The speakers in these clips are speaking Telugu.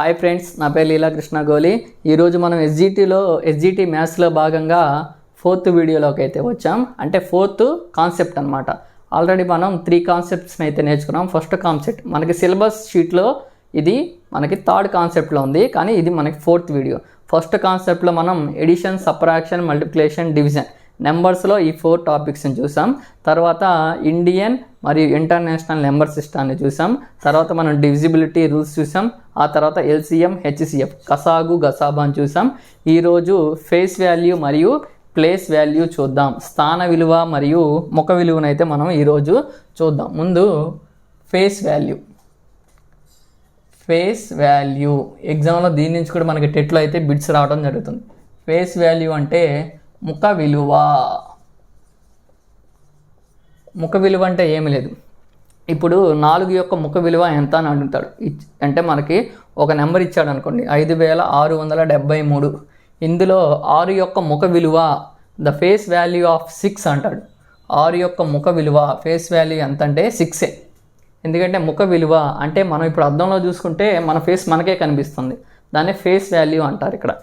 హాయ్ ఫ్రెండ్స్ నా పేరు లీలాకృష్ణ గోలి. ఈరోజు మనం ఎస్జిటిలో ఎస్జిటి మ్యాథ్స్లో భాగంగా ఫోర్త్ వీడియోలోకి అయితే వచ్చాం. అంటే ఫోర్త్ కాన్సెప్ట్ అనమాట ఆల్రెడీ మనం త్రీ కాన్సెప్ట్స్ని అయితే నేర్చుకున్నాం. ఫస్ట్ కాన్సెప్ట్ మనకి సిలబస్ షీట్లో ఇది మనకి థర్డ్ కాన్సెప్ట్లో ఉంది. కానీ ఇది మనకి ఫోర్త్ వీడియో ఫస్ట్ కాన్సెప్ట్లో మనం ఎడిషన్ సప్రాక్షన్ మల్టిప్లికేషన్ డివిజన్ నెంబర్స్లో ఈ ఫోర్ టాపిక్స్ని చూసాం. తర్వాత ఇండియన్ మరియు ఇంటర్నేషనల్ నెంబర్ సిస్టాన్ని చూసాం. తర్వాత మనం డివిజిబిలిటీ రూల్స్ చూసాం. ఆ తర్వాత ఎల్సిఎం హెచ్సిఎఫ్. కసాగు గసాబా అని చూసాం ఈరోజు ఫేస్ వాల్యూ మరియు ప్లేస్ వాల్యూ చూద్దాం. స్థాన విలువ మరియు ముఖ విలువనైతే మనం ఈరోజు చూద్దాం. ముందు ఫేస్ వాల్యూ. Face value. ఎగ్జామ్లో దీని నుంచి కూడా మనకి టెట్లో అయితే బిట్స్ రావడం జరుగుతుంది. ఫేస్ వాల్యూ అంటే ముఖ విలువ. ముఖ విలువ అంటే ఏమి లేదు. ఇప్పుడు నాలుగు యొక్క ముఖ విలువ ఎంత అని అడుగుతాడు ఇచ్- అంటే మనకి ఒక నెంబర్ ఇచ్చాడు అనుకోండి ఐదు వేల ఆరు వందల డెబ్బై మూడు. ఇందులో ఆరు యొక్క ముఖ విలువ the face value of six అంటాడు. ఆరు యొక్క ముఖ విలువ ఫేస్ వాల్యూ ఎంత అంటే సిక్సే. ఎందుకంటే ముఖ విలువ అంటే మనం ఇప్పుడు అద్దంలో చూసుకుంటే మన ఫేస్ మనకే కనిపిస్తుంది. దాన్ని ఫేస్ వాల్యూ అంటారు ఇక్కడ.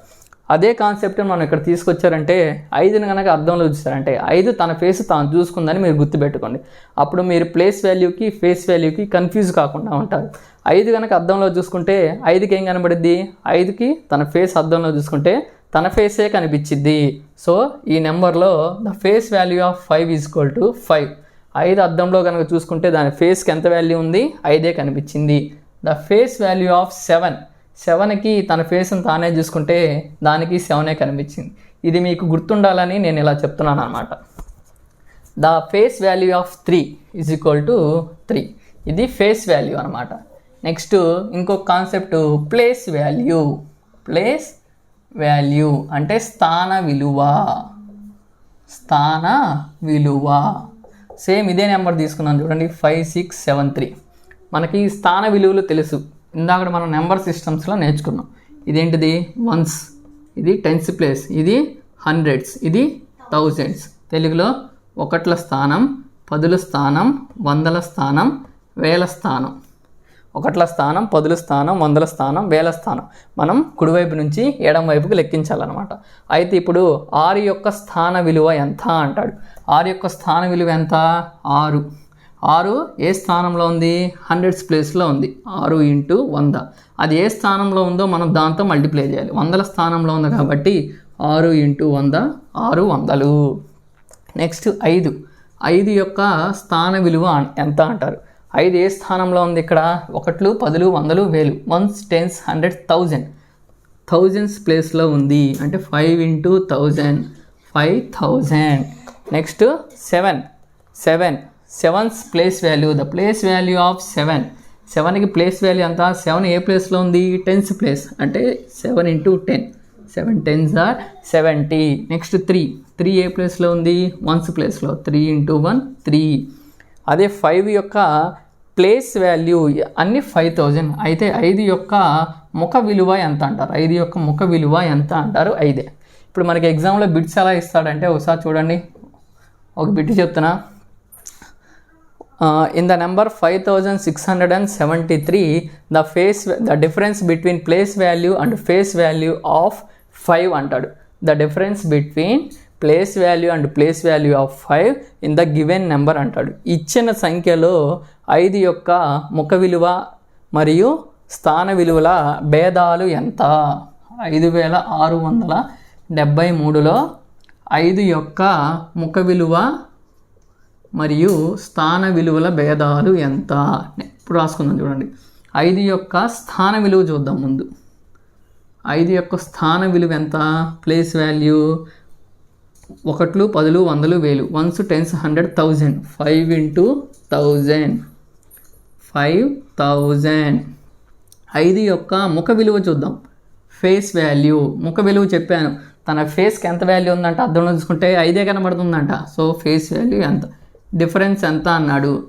అదే కాన్సెప్ట్ మనం ఇక్కడ తీసుకొచ్చారంటే ఐదుని కనుక అర్థంలో చూసారంటే ఐదు తన ఫేస్ తాను చూసుకుందని మీరు గుర్తుపెట్టుకోండి. అప్పుడు మీరు ప్లేస్ వాల్యూకి ఫేస్ వాల్యూకి కన్ఫ్యూజ్ కాకుండా ఉంటారు. ఐదు కనుక అర్థంలో చూసుకుంటే ఐదుకి ఏం కనబడిద్ది? ఐదుకి తన ఫేస్ అర్థంలో చూసుకుంటే తన ఫేసే కనిపించిద్ది. సో ఈ నెంబర్లో the face value of five is equal to five ఐదు అర్థంలో కనుక చూసుకుంటే దాని ఫేస్కి ఎంత వాల్యూ ఉంది? ఐదే కనిపించింది. The face value of seven సెవెన్కి తన ఫేస్ని తానే చూసుకుంటే దానికి సెవెనే కనిపించింది. ఇది మీకు గుర్తుండాలని నేను ఇలా చెప్తున్నాను అనమాట the face value of three is equal to three. ఇది ఫేస్ వాల్యూ అనమాట నెక్స్ట్ ఇంకొక concept place value. Place value అంటే స్థాన విలువ. స్థాన విలువ. సేమ్ ఇదే నెంబర్ తీసుకున్నాను చూడండి ఫైవ్ సిక్స్ సెవెన్ త్రీ. మనకి స్థాన విలువలు తెలుసు. ఇందాక మనం నెంబర్ సిస్టమ్స్లో నేర్చుకున్నాం. ఇదేంటిది? వన్స్. ఇది టెన్స్ ప్లేస్. ఇది హండ్రెడ్స్. ఇది థౌజండ్స్. తెలుగులో ఒకట్ల స్థానం పదుల స్థానం వందల స్థానం వేల స్థానం. ఒకట్ల స్థానం పదుల స్థానం వందల స్థానం వేల స్థానం. మనం కుడివైపు నుంచి ఎడం వైపుకి లెక్కించాలన్నమాట. అయితే ఇప్పుడు ఆరు యొక్క స్థాన విలువ ఎంత అంటాడు? ఆరు యొక్క స్థాన విలువ ఎంత? ఆరు. ఆరు ఏ స్థానంలో ఉంది? హండ్రెడ్స్ ప్లేస్లో ఉంది. ఆరు ఇంటూ వంద. అది ఏ స్థానంలో ఉందో మనం దాంతో మల్టిప్లై చేయాలి. వందల స్థానంలో ఉంది కాబట్టి ఆరు ఇంటూ వంద ఆరు వందలు. నెక్స్ట్ ఐదు. ఐదు యొక్క స్థాన విలువ ఎంత అంటారు? ఐదు ఏ స్థానంలో ఉంది ఇక్కడ? ఒకట్లు పదులు వందలు వేలు. Ones tens hundred thousand thousands ప్లేస్లో ఉంది. అంటే five into thousand five thousand next seven seven seven's place value the place value of seven సెవెన్కి ప్లేస్ వాల్యూ ఎంత? సెవెన్ ఏ ప్లేస్లో ఉంది? టెన్స్ ప్లేస్ అంటే seven into ten seven tens or seventy next three three ఏ ప్లేస్లో ఉంది? వన్స్ ప్లేస్లో త్రీ ఇంటూ వన్ త్రీ అదే ఫైవ్ యొక్క ప్లేస్ వాల్యూ అన్ని ఫైవ్ థౌజండ్ అయితే ఐదు యొక్క ముఖ విలువ ఎంత అంటారు? ఐదు యొక్క ముఖ విలువ ఎంత అంటారు? ఐదే. ఇప్పుడు మనకి ఎగ్జామ్లో బిట్స్ ఎలా ఇస్తాడంటే ఒకసారి చూడండి. ఒక బిట్ చెప్తున్నా. In the number five thousand six hundred and seventy three the face the difference between place value and face value of five అంటాడు. The difference between place value and place value of five in the given number అంటాడు. ఇచ్చిన సంఖ్యలో ఐదు యొక్క ముఖ విలువ మరియు స్థాన విలువల భేదాలు ఎంత? ఐదు వేల ఆరు వందల డెబ్భై మూడులో ఐదు యొక్క ముఖ విలువ మరియు స్థాన విలువల భేదాలు ఎంత? ఇప్పుడు రాసుకుందాం చూడండి. ఐదు యొక్క స్థాన విలువ చూద్దాం ముందు. ఐదు యొక్క స్థాన విలువ ఎంత? ప్లేస్ వాల్యూ ఒకట్లు పదులు వందలు వేలు. Ones tens hundred thousand. Five into thousand. Five thousand. ఐదు యొక్క ముఖ విలువ చూద్దాం. Face value. ముఖ విలువ చెప్పాను. తన ఫేస్కి ఎంత వాల్యూ ఉందంట? అర్థంలో చూసుకుంటే ఐదే కనబడుతుందంట. సో ఫేస్ వాల్యూ ఎంత? డిఫరెన్స్ ఎంత అన్నాడు?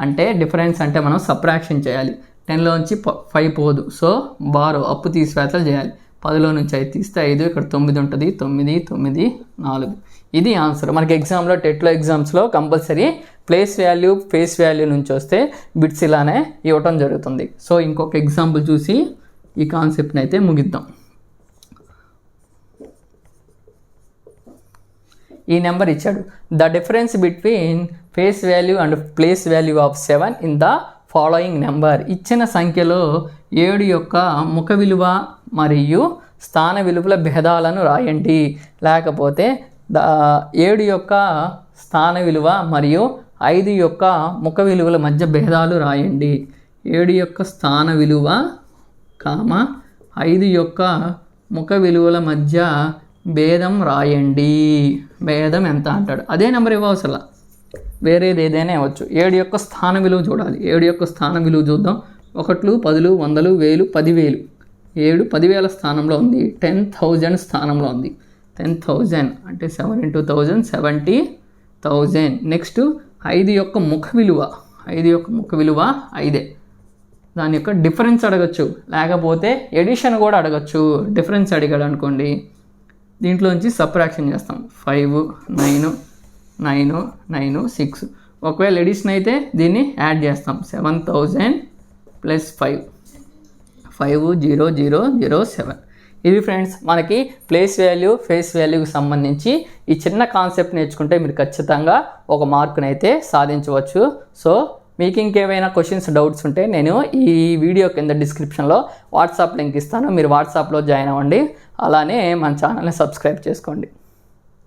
అంటే డిఫరెన్స్ అంటే మనం సప్రాక్షన్ చేయాలి. టెన్లోంచి ఫైవ్ పోదు. సో బారో అప్పు తీసివేతలు చేయాలి. పదిలో నుంచి ఐదు తీస్తే ఐదు ఇక్కడ తొమ్మిది ఉంటుంది. తొమ్మిది తొమ్మిది నాలుగు. ఇది ఆన్సర్. మనకి ఎగ్జామ్లో టెట్లో ఎగ్జామ్స్లో compulsory place value face value నుంచి వస్తే బిట్స్ ఇలానే ఇవ్వటం జరుగుతుంది. సో ఇంకొక ఎగ్జాంపుల్ చూసి ఈ కాన్సెప్ట్ని అయితే ముగిద్దాం. ఈ నెంబర్ ఇచ్చాడు. The difference between face value and place value of seven in the following number. ఇచ్చిన సంఖ్యలో ఏడు యొక్క ముఖ విలువ మరియు స్థాన విలువల భేదాలను రాయండి. లేకపోతే ద ఏడు యొక్క స్థాన విలువ మరియు ఐదు యొక్క ముఖ విలువల మధ్య భేదాలు రాయండి. ఏడు యొక్క స్థాన విలువ కామ ఐదు యొక్క ముఖ విలువల మధ్య భేదం రాయండి. భేదం ఎంత అంటాడు? అదే నెంబర్ ఇవ్వవసలా వేరేది ఏదైనా ఇవ్వచ్చు. ఏడు యొక్క స్థాన విలువ చూడాలి. ఏడు యొక్క స్థాన విలువ చూద్దాం. ఒకట్లు పదులు వందలు వేలు పదివేలు. ఏడు పదివేల స్థానంలో ఉంది. టెన్ థౌజండ్ స్థానంలో ఉంది. టెన్ థౌజండ్ అంటే seven into thousand seventy thousand next ఐదు యొక్క ముఖ విలువ. ఐదు యొక్క ముఖ విలువ ఐదే. దాని యొక్క డిఫరెన్స్ అడగచ్చు. లేకపోతే ఎడిషన్ కూడా అడగచ్చు. డిఫరెన్స్ అడిగాడు అనుకోండి. దీంట్లోంచి సప్రాక్షన్ చేస్తాం. Five nine nine nine six ఒకవేళ ఎడిషన్ అయితే దీన్ని యాడ్ చేస్తాం. Seven thousand plus five five zero zero zero seven ఇది ఫ్రెండ్స్ మనకి ప్లేస్ వాల్యూ ఫేస్ వాల్యూకి సంబంధించి ఈ చిన్న కాన్సెప్ట్ నేర్చుకుంటే మీరు ఖచ్చితంగా ఒక మార్కుని అయితే సాధించవచ్చు. సో మీకు ఇంకేమైనా క్వశ్చన్స్ డౌట్స్ ఉంటే నేను ఈ వీడియో కింద డిస్క్రిప్షన్లో వాట్సాప్ లింక్ ఇస్తాను. మీరు వాట్సాప్లో జాయిన్ అవ్వండి. అలానే మన ఛానల్ని సబ్స్క్రైబ్ చేసుకోండి.